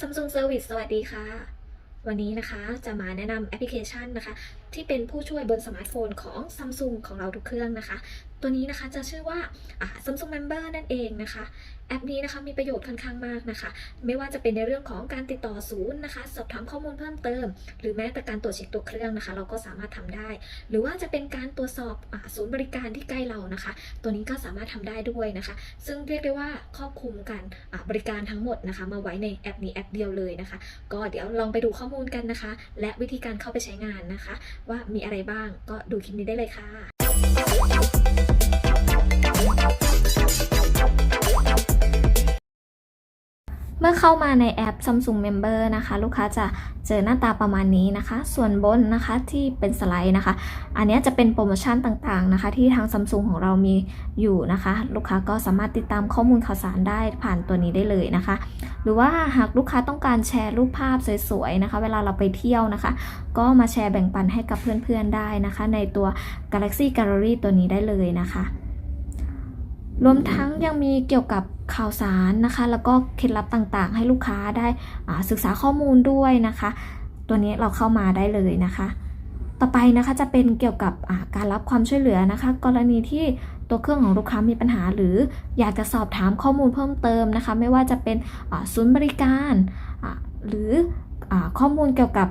Samsung Service สวัสดีค่ะ วันนี้นะคะจะมาแนะนำแอปพลิเคชันนะคะที่เป็นผู้ช่วยบนสมาร์ทโฟนของ Samsung ของเราทุกเครื่องนะคะ ตัวนี้นะคะจะชื่อว่า Samsung Member นั่นเองนะคะ แอปนี้นะคะมีประโยชน์ค่อนข้างมากนะคะ ไม่ว่าจะเป็นในเรื่องของการติดต่อศูนย์นะคะ สอบถามข้อมูลเพิ่มเติม หรือแม้แต่การตรวจเช็คตัวเครื่องนะคะ เราก็สามารถทำได้ หรือว่าจะเป็นการตรวจสอบศูนย์บริการที่ใกล้เรานะคะ ตัวนี้ก็สามารถทำได้ด้วยนะคะ ซึ่งเรียกได้ว่าครอบคลุมการบริการทั้งหมดนะคะ มาไว้ในแอปนี้แอปเดียวเลยนะคะ ก็เดี๋ยวลองไปดูข้อมูลกันนะคะ และวิธีการเข้าไปใช้งานนะคะว่ามีอะไรบ้างก็ดูคลิปนี้ได้เลยค่ะ เมื่อเข้ามาในแอป Samsung Member นะคะ ลูกค้าจะเจอหน้าตาประมาณนี้นะคะ ส่วนบนนะคะที่เป็นสไลด์นะคะ อันนี้จะเป็นโปรโมชั่นต่างๆนะคะ ที่ทาง Samsung ของเรามีอยู่นะคะ ลูกค้าก็สามารถติดตามข้อมูลข่าวสารได้ผ่านตัวนี้ได้เลยนะคะ หรือว่าหากลูกค้าต้องการแชร์รูปภาพสวยๆนะคะ เวลาเราไปเที่ยวนะคะ ก็มาแชร์แบ่งปันให้กับเพื่อนๆได้นะคะ ในตัว Galaxy Gallery ตัวนี้ได้เลยนะคะ รวมทั้งยังมีเกี่ยวกับ ข่าวสารนะคะ แล้วก็เคล็ดลับต่างๆ ให้ลูกค้าได้ศึกษาข้อมูลด้วยนะคะ ตัวนี้เราเข้ามาได้เลยนะคะ ต่อไปนะคะจะเป็นเกี่ยวกับการรับความช่วยเหลือนะคะ กรณีที่ตัวเครื่องของลูกค้ามีปัญหา หรืออยากจะสอบถามข้อมูลเพิ่มเติมนะคะ ไม่ว่าจะเป็นศูนย์บริการ หรือข้อมูลเกี่ยวกับ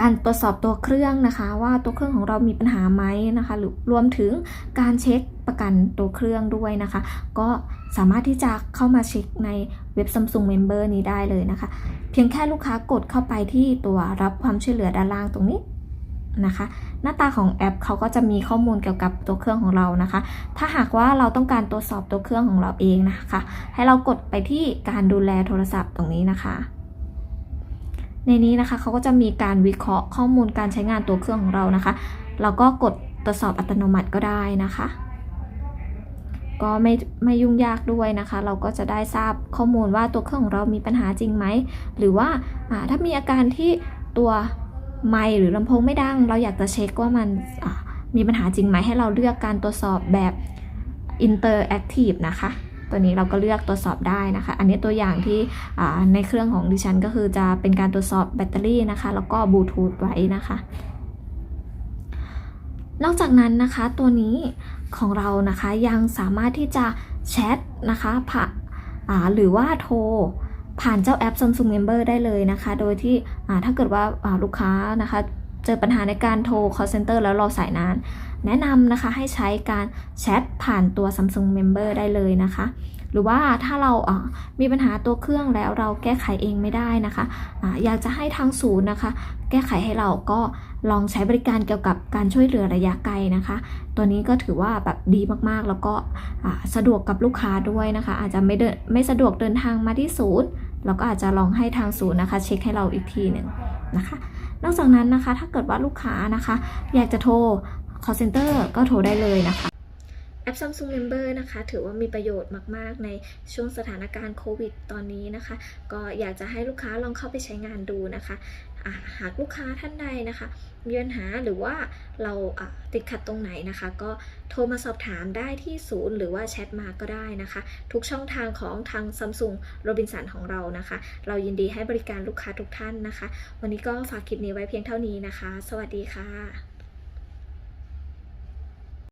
การตรวจสอบตัวเครื่องนะคะว่าตัวเครื่องของเรามีปัญหาไหมนะคะ หรือรวมถึงการเช็คประกันตัวเครื่องด้วยนะคะ ก็สามารถที่จะเข้ามาเช็คในเว็บ Samsung Member นี้ได้เลยนะคะ เพียงแค่ลูกค้ากดเข้าไปที่ตัวรับความช่วยเหลือด้านล่างตรงนี้นะคะ หน้าตาของแอปเขาก็จะมีข้อมูลเกี่ยวกับตัวเครื่องของเรานะคะ ถ้าหากว่าเราต้องการตรวจสอบตัวเครื่องของเราเองนะคะ ให้เรากดไปที่การดูแลโทรศัพท์ตรงนี้นะคะ ในนี้นะคะเขาก็จะมีการวิเคราะห์ข้อมูลการใช้งานตัวเครื่องของเรานะคะเราก็กดตรวจสอบอัตโนมัติก็ได้นะคะ ก็ไม่ไม่ยุ่งยากด้วยนะคะ เราก็จะได้ทราบข้อมูลว่าตัวเครื่องของเรามีปัญหาจริงไหม หรือว่าถ้ามีอาการที่ตัวไมหรือลำโพงไม่ดัง เราอยากจะเช็คว่ามันมีปัญหาจริงไหมให้เราเลือกการตรวจสอบแบบ interactive นะคะ ตัวนี้เราก็เลือกตรวจสอบได้นะคะ อันนี้ตัวอย่างที่ในเครื่องของดิฉันก็คือจะเป็นการตรวจสอบแบตเตอรี่นะคะ แล้วก็บลูทูธไว้นะคะ นอกจากนั้นนะคะตัวนี้ของเรานะคะยังสามารถที่จะแชทนะคะผ่าหรือว่าโทรผ่านเจ้าแอป Samsung Member ได้เลยนะคะ โดยที่ถ้าเกิดว่าลูกค้านะคะ เจอปัญหาในการโทร call center แล้วรอสายนาน แนะนำนะคะให้ใช้การแชทผ่านตัว Samsung Member ได้เลยนะคะ หรือว่าถ้าเราอ่ามีปัญหาตัวเครื่องแล้วเราแก้ไขเองไม่ได้นะคะออยากจะให้ทางศูนย์นะคะ แก้ไขให้เราก็ลองใช้บริการเกี่ยวกับการช่วยเหลือระยะไกลนะคะ ตัวนี้ก็ถือว่าแบบดีมากๆ แล้วก็สะดวกกับลูกค้าด้วยนะคะ อาจจะไม่เดินไม่สะดวกเดินทางมาที่ศูนย์เราก็อาจจะลองให้ทางศูนย์นะคะ เช็คให้เราอีกทีหนึ่งนะคะ นอกจากนั้นนะคะถ้าเกิดว่าลูกค้านะคะ อยากจะโทร call center ก็โทรได้เลยนะคะ แอป Samsung Member นะคะ ถือว่ามีประโยชน์มาก ๆ ในช่วงสถานการณ์โควิดตอนนี้นะคะ ก็อยากจะให้ลูกค้าลองเข้าไปใช้งานดูนะคะหากลูกค้าท่านใดนะคะมีปัญหาหรือว่าเราติดขัดตรงไหนนะคะ ก็โทรมาสอบถามได้ที่ศูนย์หรือว่าแชทมาก็ได้นะคะ ทุกช่องทางของทาง Samsung Robinson ของเรานะคะ เรายินดีให้บริการลูกค้าทุกท่านนะคะ วันนี้ก็ฝากคลิปนี้ไว้เพียงเท่านี้นะคะ สวัสดีค่ะ